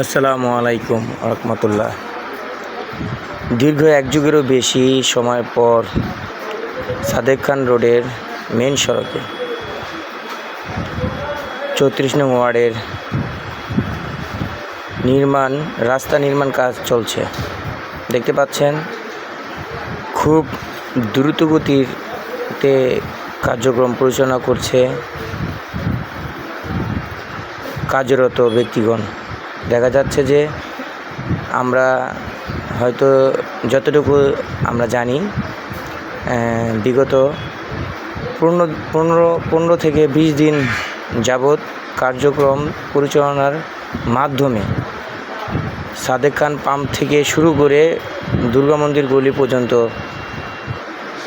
আসসালামু আলাইকুম রহমতুল্লাহ। দীর্ঘ এক যুগেরও বেশি সময় পর সাদেক খান রোডের মেন সড়কে চৌত্রিশ নং ওয়ার্ডের নির্মাণ, রাস্তা নির্মাণ কাজ চলছে। দেখতে পাচ্ছেন, খুব দ্রুত গতিতে কার্যক্রম পরিচালনা করছে কার্যরত ব্যক্তিগণ। দেখা যাচ্ছে যে আমরা হয়তো যতটুকু আমরা জানি বিগত পনেরো পনেরো পনেরো থেকে বিশ দিন যাবৎ কার্যক্রম পরিচালনার মাধ্যমে সাদেক খান পাম্প থেকে শুরু করে দুর্গা মন্দির গলি পর্যন্ত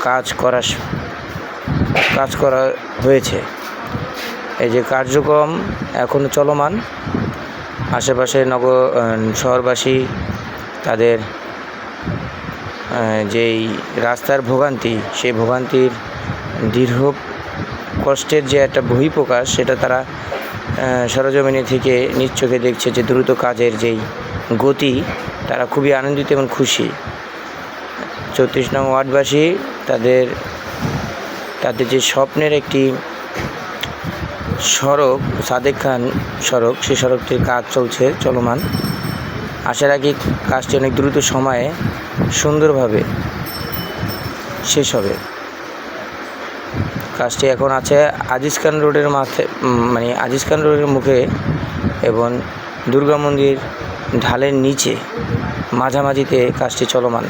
কাজ করা কাজ করা হয়েছে। এই যে কার্যক্রম এখনও চলমান আশেপাশে নগর শহরবাসী তাদের যেই রাস্তার ভোগান্তি, সেই ভোগান্তির দীর্ঘ কষ্টের যে একটা বহিঃপ্রকাশ, সেটা তারা সরজমিনে থেকে নিজ চোখে দেখছে যে দ্রুত কাজের যেই গতি, তারা খুবই আনন্দিত এবং খুশি। চৌত্রিশ নং ওয়ার্ডবাসী তাদের তাদের যে স্বপ্নের একটি সড়ক, সাদেক খান সড়ক সেই সড়কটির কাজ চলছে, চলমান। আশা রাখি কাজটি অনেক দ্রুত সময়ে সুন্দরভাবে শেষ হবে। কাজটি এখন আছে আজিজ খান রোডের মাথে মানে আজিজ খান রোডের মুখে এবং দুর্গা মন্দির ঢালের নিচে মাঝামাঝিতে কাজটি চলমান।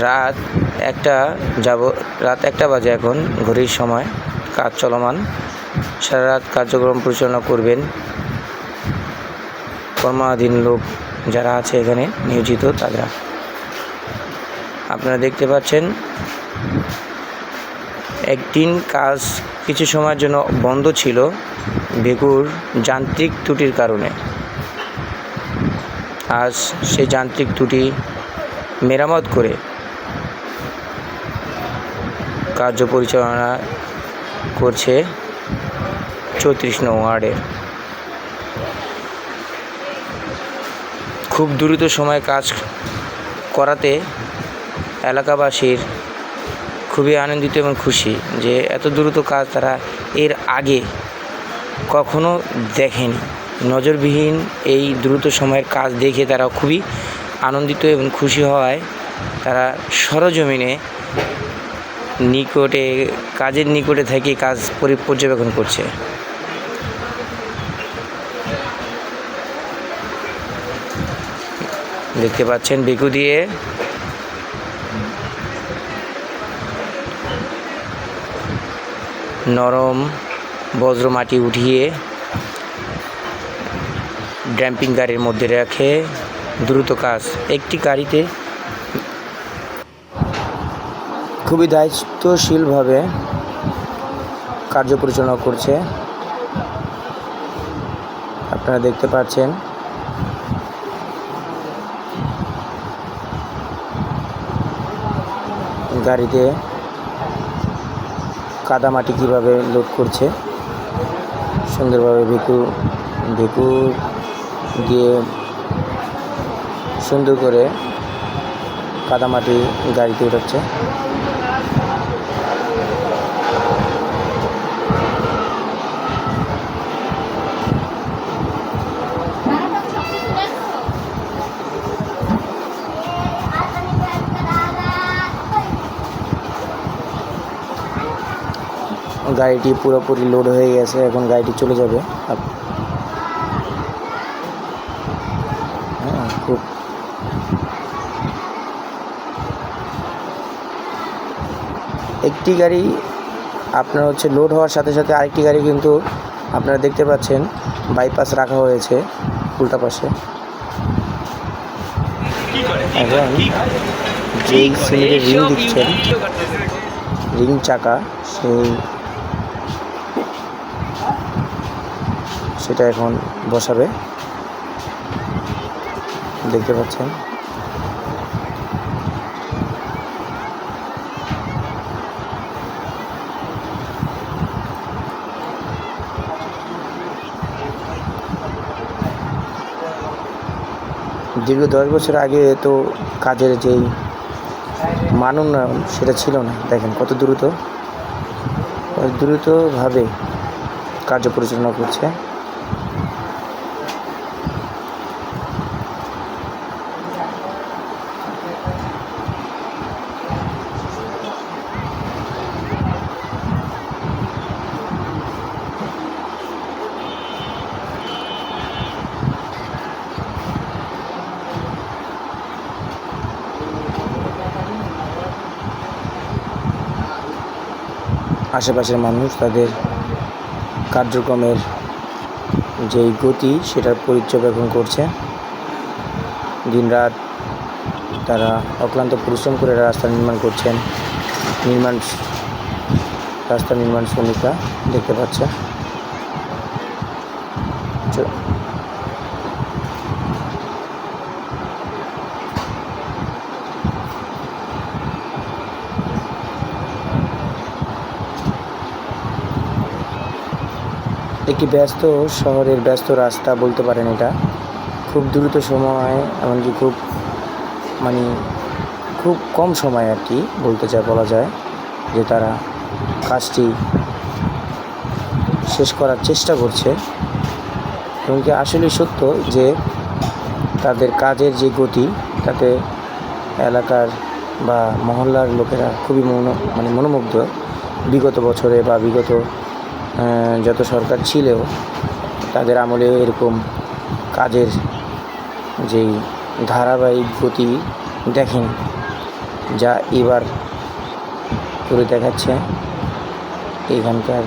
রাত একটা যাব, রাত একটা বাজে এখন, ঘড়ির সময়। কাজ চলমান। সারা রাত কার্যক্রম পরিচালনা করবেন কর্মাধীন লোক যারা আছে এখানে নিয়োজিত, তারা। আপনারা দেখতে পাচ্ছেন, একদিন কাজ কিছু সময়ের জন্য বন্ধ ছিল বেগুর যান্ত্রিক ত্রুটির কারণে। আজ সেই যান্ত্রিক ত্রুটি মেরামত করে কার্য পরিচালনা করছে চৌত্রিশ নং ওয়ার্ডের। খুব দ্রুত সময়ে কাজ করাতে এলাকাবাসীর খুবই আনন্দিত এবং খুশি যে এত দ্রুত কাজ তারা এর আগে কখনো দেখেনি। নজরবিহীন এই দ্রুত সময়ের কাজ দেখে তারা খুবই আনন্দিত এবং খুশি হওয়ায় তারা সরজমিনে নিকটে, কাজের নিকটে থেকে কাজ পরি- পর্যবেক্ষণ করছে। দেখতে পাচ্ছেন বেকু দিয়ে। নরম বজ্র মাটি উঠিয়ে ড্যাম্পিং গাড়ির মধ্যে রেখে দ্রুত কাজ। একটি গাড়িতে খুবই দায়িত্বশীলভাবে কার্য পরিচালনা করছে। আপনারা দেখতে পাচ্ছেন। গাড়িতে কাদামাটি কীভাবে লোড করছে, সুন্দরভাবে ভেকু ভেকু দিয়ে সুন্দর করে কাদামাটি গাড়িতে উঠাচ্ছে। গাড়িটি পুরোপুরি লোড হয়ে গেছে এখন গাড়িটি চলে যাবে। হ্যাঁ খুব একটি গাড়ি আপনার হচ্ছে লোড হওয়ার সাথে সাথে আরেকটি গাড়ি কিন্তু আপনারা দেখতে পাচ্ছেন বাইপাস রাখা হয়েছে উল্টা পাশে। এখন যেই সিমেন্টের রিং দিচ্ছেন। রিং চাকা সেই সেটা এখন বসাবে। দেখতে পাচ্ছেন। দীর্ঘ দশ বছর আগে তো কাজের যেই মান উন্নয়ন, সেটা ছিল না। দেখেন কত দ্রুত দ্রুতভাবে কার্য পরিচালনা করছে। আশেপাশের মানুষ তাদের কার্যক্রমের যেই গতি, সেটার পর্যবেক্ষণ করছে। দিনরাত তারা অক্লান্ত পরিশ্রম করে রাস্তা নির্মাণ করছেন। নির্মাণ রাস্তা নির্মাণ শ্রমিকরা দেখতে পাচ্ছে একটি ব্যস্ত শহরের ব্যস্ত রাস্তা বলতে পারেন এটা। খুব দ্রুত সময়ে, এমনকি খুব মানে খুব কম সময় আর কি বলতে চায় বলা যায় যে তারা কাজটি শেষ করার চেষ্টা করছে। এবং কি আসলে সত্য যে তাদের কাজের যে গতি, তাতে এলাকার বা মহল্লার লোকেরা খুবই মনো মানে মনোমুগ্ধ। বিগত বছরে বা বিগত যত সরকার ছিল তাদের আমলে এরকম কাজের যেই ধারাবাহিক গতি দেখেন, যা এবার করে দেখাচ্ছে এখানকার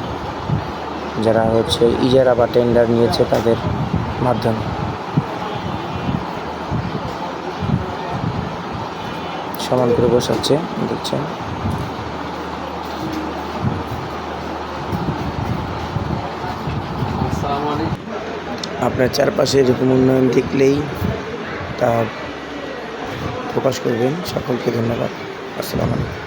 যারা হচ্ছে ইজারা বা টেন্ডার নিয়েছে তাদের মাধ্যমে। সমান করে বসাচ্ছে, দেখছেন। আপনার চারপাশে এরকম উন্নয়ন দেখলেই তা প্রকাশ করবেন। সকলকে ধন্যবাদ। আসসালামু আলাইকুম।